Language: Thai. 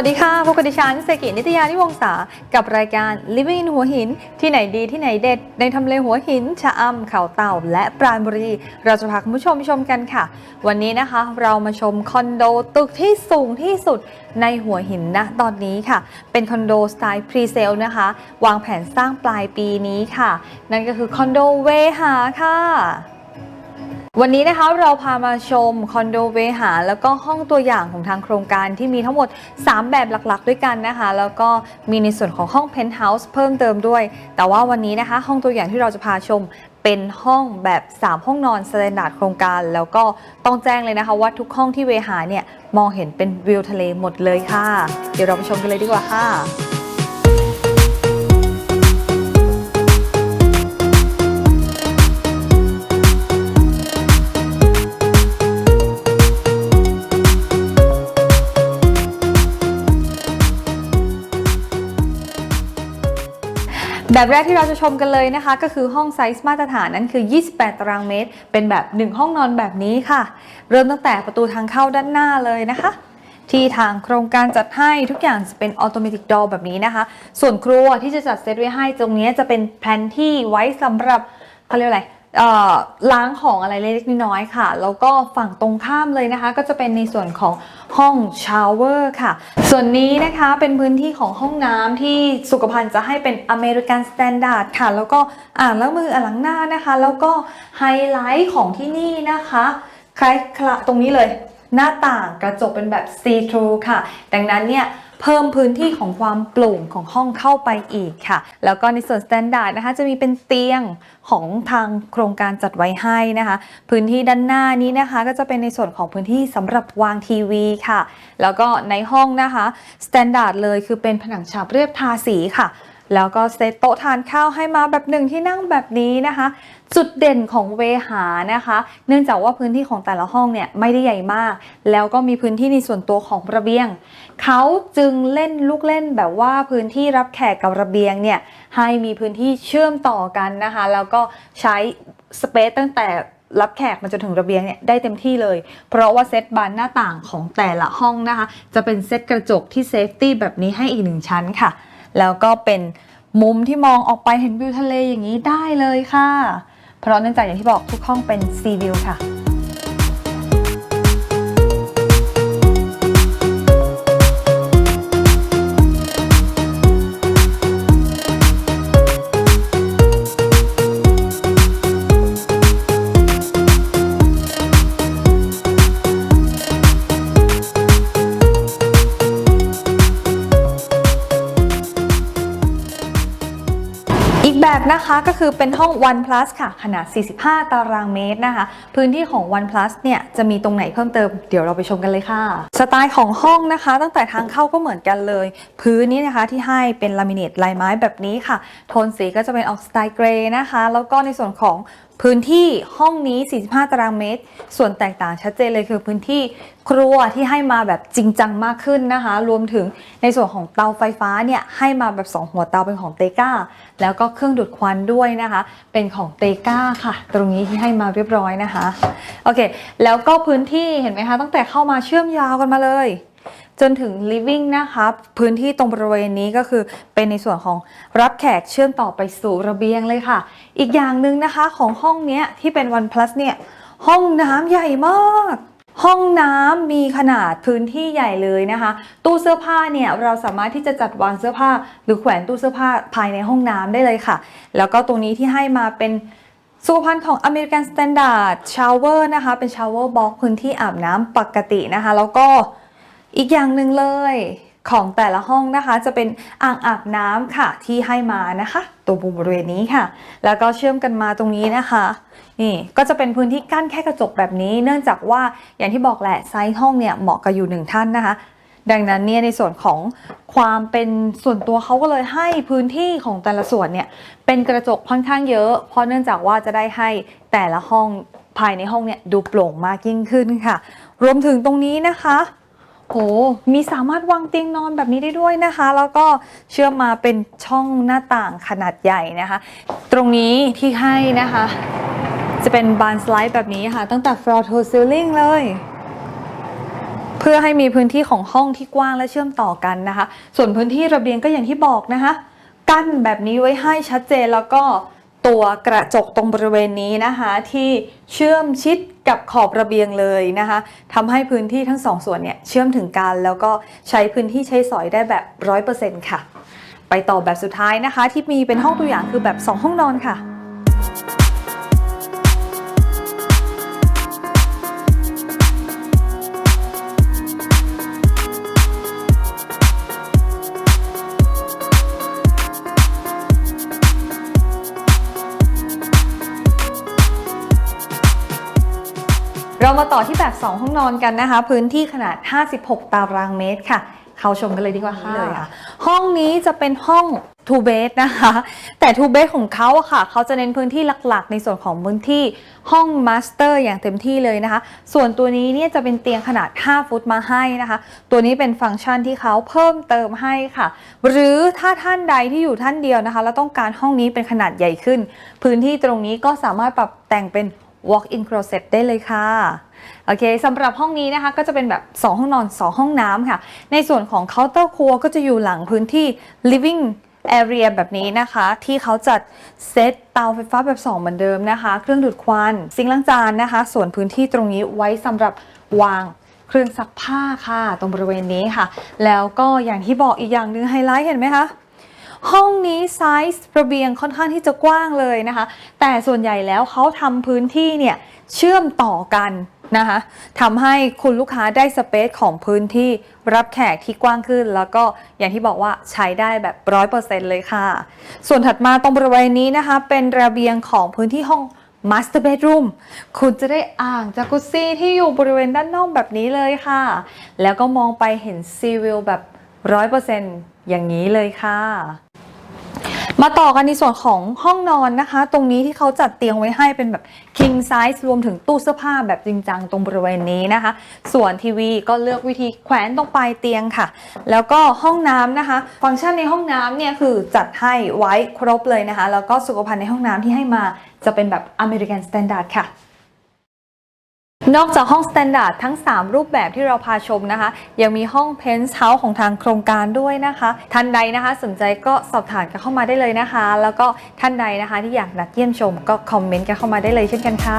วัสดีค่ะ พบกับดิฉันเซกินิตยานิวงศากับรายการ Living in หัวหิน ที่ไหนดีที่ไหนเด็ด ในทำเลหัวหิน ชะอำเขาเต่า และปราณบุรี เราจะพาคุณผู้ชมชมกันค่ะ วันนี้นะคะเรามาชมคอนโดตึกที่สูงที่สุดในหัวหินนะตอนนี้ค่ะ เป็นคอนโดสไตล์พรีเซลนะคะ วางแผนสร้างปลายปีนี้ค่ะ นั่นก็คือคอนโดเวหาค่ะ วันนี้นะคะเราพามาชมคอนโดเวหา แล้วก็ห้องตัวอย่างของทางโครงการที่มีทั้งหมด 3 แบบหลักๆ ด้วยกันนะคะ แล้วก็มีในส่วนของห้องเพนท์เฮาส์เพิ่มเติมด้วย แต่ว่าวันนี้นะคะ ห้องตัวอย่างที่เราจะพาชมเป็นห้องแบบ 3 ห้องนอนสแตนดาร์ดโครงการ แล้วก็ต้องแจ้งเลยนะคะว่าทุกห้องที่เวหาเนี่ยมองเห็นเป็นวิวทะเลหมดเลยค่ะ เดี๋ยวเราไปชมกันเลยดีกว่าค่ะ แบบแรกที่เราจะชมกันเลยนะคะ ก็คือห้องไซส์มาตรฐานนั้นคือ 28 ตารางเมตร เป็นแบบ 1 ห้องนอนแบบนี้ค่ะ เริ่มตั้งแต่ประตูทางเข้าด้านหน้าเลยนะคะ ที่ทางโครงการจัดให้ทุกอย่างจะเป็นออโตเมติกดอแบบนี้นะคะ ส่วนครัวที่จะจัดเซตไว้ให้ตรงนี้จะเป็นแพลนที่ไว้สำหรับเขาเรียกอะไร ล้างของอะไรเล็กน้อยค่ะ แล้วก็ฝั่งตรงข้ามเลยนะคะ ก็จะเป็นในส่วนของห้องชาวเวอร์ค่ะ ส่วนนี้นะคะเป็นพื้นที่ของห้องน้ำที่สุขภัณฑ์จะให้เป็นอเมริกันสแตนดาร์ดค่ะ แล้วก็อ่างล้างมืออ่างล้างหน้านะคะ แล้วก็ไฮไลท์ของที่นี่นะคะคล้ายคละตรงนี้เลย หน้าต่างกระจกเป็นแบบ see through ค่ะ ดังนั้นเนี่ยเพิ่มพื้นที่ของความโปร่งของห้องเข้าไปอีกค่ะ แล้วก็ในส่วน standard นะคะจะมีเป็นเตียงของทางโครงการจัดไว้ให้นะคะ พื้นที่ด้านหน้านี้นะคะก็จะเป็นในส่วนของพื้นที่สำหรับวางทีวีค่ะ แล้วก็ในห้องนะคะ standard เลยคือเป็นผนังฉาบเรียบทาสีค่ะ แล้วก็เซตโต๊ะทานข้าวให้มาแบบหนึ่งที่นั่งแบบนี้นะคะ จุดเด่นของเวหานะคะ เนื่องจากว่าพื้นที่ของแต่ละห้องเนี่ยไม่ได้ใหญ่มาก แล้วก็มีพื้นที่ในส่วนตัวของระเบียง เขาจึงเล่นลูกเล่นแบบว่าพื้นที่รับแขกกับระเบียงเนี่ยให้มีพื้นที่เชื่อมต่อกันนะคะ แล้วก็ใช้สเปซตั้งแต่รับแขกมาจนถึงระเบียงเนี่ยได้เต็มที่เลย เพราะว่าเซตบานหน้าต่างของแต่ละห้องนะคะ จะเป็นเซตกระจกที่เซฟตี้แบบนี้ให้อีกหนึ่งชั้นค่ะ แล้วก็เป็นมุมที่มองออกไปเห็นวิวทะเลอย่างนี้ได้เลยค่ะ เพราะเนื่องจากอย่างที่บอกทุกห้องเป็นซีวิวค่ะ แบบนะคะก็คือเป็นห้อง One Plus ค่ะ ขนาด 45 ตารางเมตรนะคะ พื้นที่ของ One Plus เนี่ยจะมีตรงไหนเพิ่มเติมเดี๋ยวเราไปชมกันเลยค่ะ สไตล์ของห้องนะคะ ตั้งแต่ทางเข้าก็เหมือนกันเลย พื้นนี้นะคะที่ให้เป็นลามิเนตลายไม้แบบนี้ค่ะ โทนสีก็จะเป็นออกสไตล์เกรย์นะคะ แล้วก็ในส่วนของ พื้นที่ห้องนี้ 45 ตารางเมตร ส่วนแตกต่างชัดเจนเลยคือพื้นที่ครัวที่ให้มาแบบจริงจังมากขึ้นนะคะ รวมถึงในส่วนของเตาไฟฟ้าเนี่ยให้มาแบบ 2 หัวเตาเป็นของเตก้า แล้วก็เครื่องดูดควันด้วยนะคะ เป็นของเตก้าค่ะ ตรงนี้ที่ให้มาเรียบร้อยนะคะ โอเค แล้วก็พื้นที่เห็นไหมคะ ตั้งแต่เข้ามาเชื่อมยาวกันมาเลย จนถึง living นะคะพื้นที่ตรงบริเวณนี้ก็คือเป็นในส่วนของรับแขกเชื่อมต่อไปสู่ระเบียงเลยค่ะ อีกอย่างหนึ่งนะคะของห้องเนี้ยที่เป็น One Plus เนี่ยห้องน้ำใหญ่มากห้องน้ำมีขนาดพื้นที่ใหญ่เลยนะคะ ตู้เสื้อผ้าเนี่ยเราสามารถที่จะจัดวางเสื้อผ้า หรือแขวนตู้เสื้อผ้าภายในห้องน้ำได้เลยค่ะ แล้วก็ตรงนี้ที่ให้มาเป็นสุขภัณฑ์ของ American Standard Shower นะคะ เป็น Shower Box พื้นที่อาบน้ำปกตินะคะ แล้วก็ อีกอย่างหนึ่งเลยของแต่ละห้องนะคะจะเป็นอ่างอาบน้ำค่ะที่ให้มานะคะตรงบริเวณนี้ค่ะ แล้วก็เชื่อมกันมาตรงนี้นะคะนี่ก็จะเป็นพื้นที่กั้นแค่กระจกแบบนี้ เนื่องจากว่าอย่างที่บอกแหละไซส์ห้องเนี่ยเหมาะกับอยู่หนึ่งท่านนะคะ ดังนั้นเนี่ยในส่วนของความเป็นส่วนตัวเขาก็เลยให้พื้นที่ของแต่ละส่วนเนี่ยเป็นกระจกค่อนข้างเยอะ เพราะเนื่องจากว่าจะได้ให้แต่ละห้องภายในห้องเนี่ยดูโปร่งมากยิ่งขึ้นค่ะ รวมถึงตรงนี้นะคะ โห มีสามารถวางเตียงนอนแบบนี้ได้ด้วยนะคะ แล้วก็เชื่อมมาเป็นช่องหน้าต่างขนาดใหญ่นะคะ ตรงนี้ที่ให้นะคะ จะเป็นบานสไลด์แบบนี้ค่ะ ตั้งแต่ floor to ceiling เลย เพื่อให้มีพื้นที่ของห้องที่กว้างและเชื่อมต่อกันนะคะ ส่วนพื้นที่ระเบียงก็อย่างที่บอกนะคะ กั้นแบบนี้ไว้ให้ชัดเจนแล้วก็ ตัวกระจกตรงบริเวณนี้นะคะที่เชื่อมชิดกับขอบระเบียงเลยนะคะทำให้พื้นที่ทั้งสองส่วนเนี่ยเชื่อมถึงกัน แล้วก็ใช้พื้นที่ใช้สอยได้แบบ 100%ค่ะ ไปต่อแบบสุดท้ายนะคะ ที่มีเป็นห้องตัวอย่างคือแบบ 2 ห้องนอนค่ะ เรามาต่อที่แบบ 2 ห้องนอนกันนะคะ พื้นที่ขนาด 56 ตารางเมตรค่ะ เข้าชมกันเลยดีกว่าค่ะเลยค่ะ ห้องนี้จะเป็นห้อง two bed นะคะ แต่ two bed ของเขาอะค่ะ เขาจะเน้นพื้นที่หลักๆ ในส่วนของพื้นที่ห้อง master อย่างเต็มที่เลยนะคะ ส่วนตัวนี้เนี่ยจะเป็นเตียงขนาด 5 ฟุตมาให้นะคะ ตัวนี้เป็นฟังก์ชันที่เขาเพิ่มเติมให้ค่ะ หรือถ้าท่านใดที่อยู่ท่านเดียวนะคะ แล้วต้องการห้องนี้เป็นขนาดใหญ่ขึ้น พื้นที่ตรงนี้ก็สามารถปรับแต่งเป็น walk-in closet ได้เลยค่ะโอเคสำหรับห้องนี้นะคะก็จะเป็นแบบ 2 ห้องนอน 2 ห้องน้ำค่ะ ในส่วนของเคาน์เตอร์ครัวก็จะอยู่หลังพื้นที่ living area แบบนี้นะคะ ที่เขาจัดเซตเตาไฟฟ้าแบบ 2 เหมือนเดิมนะคะ เครื่องดูดควันซิงค์ล้างจานนะคะ ส่วนพื้นที่ตรงนี้ไว้สำหรับวางเครื่องซักผ้าค่ะ ตรงบริเวณนี้ค่ะ แล้วก็อย่างที่บอกอีกอย่างหนึ่งไฮไลท์เห็นไหมคะ ห้องนี้ไซส์ระเบียงค่อนข้างที่จะกว้างเลยนะคะ แต่ส่วนใหญ่แล้วเขาทำพื้นที่เนี่ยเชื่อมต่อกันนะคะทำให้คุณลูกค้าได้สเปซของพื้นที่รับแขกที่กว้างขึ้น แล้วก็อย่างที่บอกว่าใช้ได้แบบร้อยเปอร์เซ็นต์เลยค่ะ ส่วนถัดมาตรงบริเวณนี้นะคะ เป็นระเบียงของพื้นที่ห้อง Master Bedroom คุณจะได้อ่างจากุซซี่ที่อยู่บริเวณด้านนอกแบบนี้เลยค่ะ แล้วก็มองไปเห็นซีวิวแบบร้อยเปอร์เซ็นต์อย่างนี้เลยค่ะ มาต่อกันในส่วนของห้องนอนนะคะ ตรงนี้ที่เขาจัดเตียงไว้ให้เป็นแบบ king size รวมถึงตู้เสื้อผ้าแบบจริงจังตรงบริเวณนี้นะคะ ส่วนทีวีก็เลือกวิธีแขวนตรงปลายเตียงค่ะ แล้วก็ห้องน้ำนะคะ ฟังก์ชันในห้องน้ำเนี่ยคือจัดให้ไว้ครบเลยนะคะ แล้วก็สุขภัณฑ์ในห้องน้ำที่ให้มาจะเป็นแบบอเมริกันสแตนดาร์ดค่ะ นอกจากห้องสแตนดาร์ดทั้ง 3 รูปแบบที่เราพาชมนะคะ ยังมีห้องเพนท์เฮาส์ของทางโครงการด้วยนะคะ ท่านใดนะคะสนใจก็สอบถามกันเข้ามาได้เลยนะคะ แล้วก็ท่านใดนะคะที่อยากนัดเยี่ยมชมก็คอมเมนต์กันเข้ามาได้เลยเช่นกันค่ะ